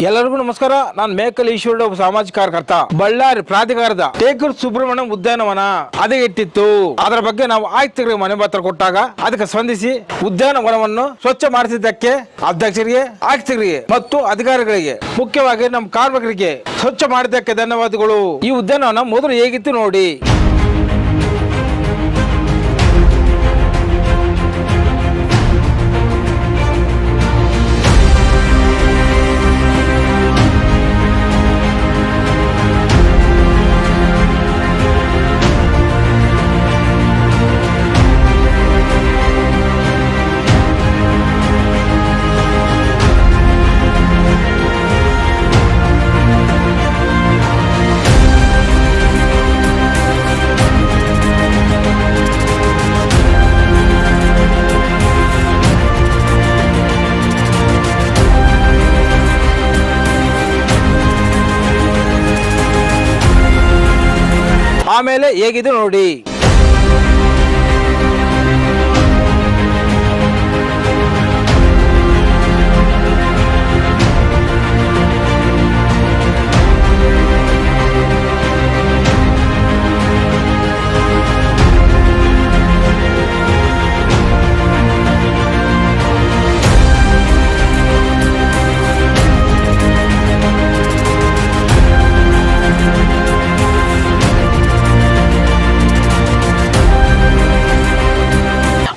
ಎಲ್ಲರಿಗೂ ನಮಸ್ಕಾರ. ನಾನು ಮೇಕಲ್ ಈಶ್ವರ ಒಬ್ಬ ಸಾಮಾಜಿಕ ಕಾರ್ಯಕರ್ತ. ಬಳ್ಳಾರಿ ಪ್ರಾಧಿಕಾರದ ಟೇಕೂರ್ ಸುಬ್ರಹ್ಮಣ್ಯಂ ಉದ್ಯಾನವನ ಅದೇ ಇಟ್ಟಿತ್ತು. ಅದರ ಬಗ್ಗೆ ನಾವು ಆಯುಕ್ತರಿಗೆ ಮನೆ ಪತ್ರ ಕೊಟ್ಟಾಗ. ಅದಕ್ಕೆ ಸ್ಪಂದಿಸಿ ಉದ್ಯಾನವನವನ್ನು ಸ್ವಚ್ಛ ಮಾಡಿಸಿದ್ದಕ್ಕೆ ಅಧ್ಯಕ್ಷರಿಗೆ, ಆಯುಕ್ತರಿಗೆ ಮತ್ತು ಅಧಿಕಾರಿಗಳಿಗೆ ಮುಖ್ಯವಾಗಿ ನಮ್ಮ ಕಾರ್ಮಿಕರಿಗೆ ಸ್ವಚ್ಛ ಮಾಡಿದ್ದಕ್ಕೆ ಧನ್ಯವಾದಗಳು. ಈ ಉದ್ಯಾನವನ ಮೊದಲು ಹೇಗಿತ್ತು ನೋಡಿ. ಆಮೇಲೆ ಹೇಗಿದೆ ನೋಡಿ.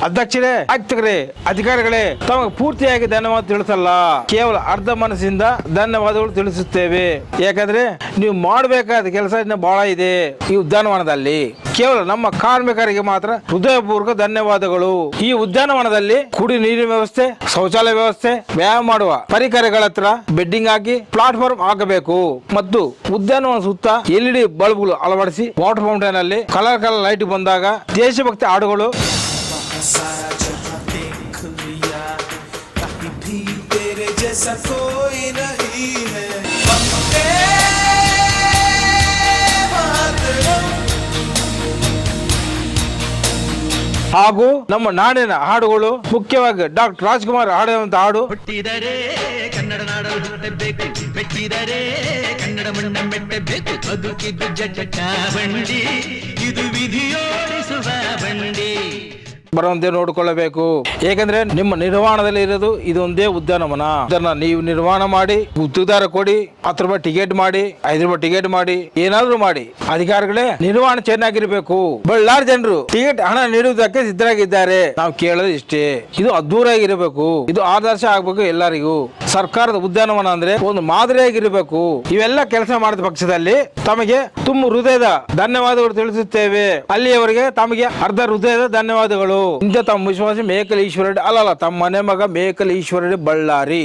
ಅಧ್ಯಕ್ಷರೇ, ಆಯುಕ್ತರೇ, ಅಧಿಕಾರಿಗಳೇ, ತಮಗೆ ಪೂರ್ತಿಯಾಗಿ ಧನ್ಯವಾದ ತಿಳಿಸಲ್ಲ. ಕೇವಲ ಅರ್ಧ ಮನಸ್ಸಿಂದ ಧನ್ಯವಾದಗಳು ತಿಳಿಸುತ್ತೇವೆ. ಯಾಕಂದ್ರೆ ನೀವು ಮಾಡಬೇಕಾದ ಕೆಲಸ ಬಹಳ ಇದೆ. ಈ ಉದ್ಯಾನವನದಲ್ಲಿ ಕೇವಲ ನಮ್ಮ ಕಾರ್ಮಿಕರಿಗೆ ಮಾತ್ರ ಹೃದಯಪೂರ್ವಕ ಧನ್ಯವಾದಗಳು. ಈ ಉದ್ಯಾನವನದಲ್ಲಿ ಕುಡಿ ನೀರಿನ ವ್ಯವಸ್ಥೆ, ಶೌಚಾಲಯ ವ್ಯವಸ್ಥೆ, ವ್ಯಾಯಾಮ ಮಾಡುವ ಪರಿಕರಗಳ ಹತ್ರ ಬೆಡ್ಡಿಂಗ್ ಹಾಕಿ ಪ್ಲಾಟ್ಫಾರ್ಮ್ ಹಾಕಬೇಕು. ಮತ್ತು ಉದ್ಯಾನವನ ಸುತ್ತ ಎಲ್ಇಡಿ ಬಲ್ಬ್ಗಳು ಅಳವಡಿಸಿ ವಾಟರ್ ಫೌಂಟೈನ್ ಅಲ್ಲಿ ಕಲರ್ ಕಲರ್ ಲೈಟ್ ಬಂದಾಗ ದೇಶಭಕ್ತಿ ಹಾಡುಗಳು सारा जहां देख लिया कहीं भी तेरे जैसा कोई नहीं है वंदे मातरम ಹಾಗೂ ನಮ್ಮ ನಾಡಿನ ಹಾಡುಗಳು ಮುಖ್ಯವಾಗಿ ಡಾಕ್ಟರ್ ರಾಜ್ಕುಮಾರ್ ಹಾಡಿರುವಂತ ಹಾಡು ಹುಟ್ಟಿದರೆ ಕನ್ನಡ ನಾಡಲು ಹುಟ್ಟಬೇಕು ಮೆಟ್ಟಿದರೆ ಕನ್ನಡ ಮಣ್ಣ ಮೆಟ್ಟಬೇಕು ಬದುಕಿದ್ದು ಜಟ ಬಂಡಿ ಇದು ವಿಧಿಯೋಡಿಸುವ ಬಂಡಿ ಬರುವಂತೆ ನೋಡಿಕೊಳ್ಳಬೇಕು. ಏಕೆಂದ್ರೆ ನಿಮ್ಮ ನಿರ್ವಹಣದಲ್ಲಿ ಇರೋದು ಇದೊಂದೇ ಉದ್ಯಾನವನ. ಇದನ್ನ ನೀವು ನಿರ್ವಹಣೆ ಮಾಡಿ, ಗುತ್ತಿಗೆದಾರ ಕೊಡಿ, ಹತ್ತು ರೂಪಾಯಿ ಟಿಕೆಟ್ ಮಾಡಿ, ಐದು ರೂಪಾಯಿ ಟಿಕೆಟ್ ಮಾಡಿ, ಏನಾದ್ರೂ ಮಾಡಿ. ಅಧಿಕಾರಿಗಳೇ ನಿರ್ವಹಣೆ ಚೆನ್ನಾಗಿರ್ಬೇಕು. ಬಳ್ಳಾರಿ ಜನರು ಟಿಕೆಟ್ ಹಣ ನೀಡುವುದಕ್ಕೆ ಸಿದ್ಧರಾಗಿದ್ದಾರೆ. ನಾವು ಕೇಳೋದು ಇಷ್ಟೇ. ಇದು ಅದ್ದೂರಿಯಾಗಿರಬೇಕು. ಇದು ಆದರ್ಶ ಆಗ್ಬೇಕು ಎಲ್ಲರಿಗೂ. ಸರ್ಕಾರದ ಉದ್ಯಾನವನ ಅಂದ್ರೆ ಒಂದು ಮಾದರಿಯಾಗಿರಬೇಕು. ಇವೆಲ್ಲ ಕೆಲಸ ಮಾಡಿದ ಪಕ್ಷದಲ್ಲಿ ತಮಗೆ ತುಂಬ ಹೃದಯದ ಧನ್ಯವಾದಗಳು ತಿಳಿಸುತ್ತೇವೆ. ಅಲ್ಲಿಯವರೆಗೆ ತಮಗೆ ಅರ್ಧ ಹೃದಯದ ಧನ್ಯವಾದಗಳು. ಇಂಥ ತಮ್ಮ ವಿಶ್ವಾಸ ಮೇಕಲ್ ಈಶ್ವರ ಅಲ್ಲಲ್ಲ ತಮ್ಮ ಮನೆ ಮಗ ಮೇಕಲ್ ಈಶ್ವರ ಬಳ್ಳಾರಿ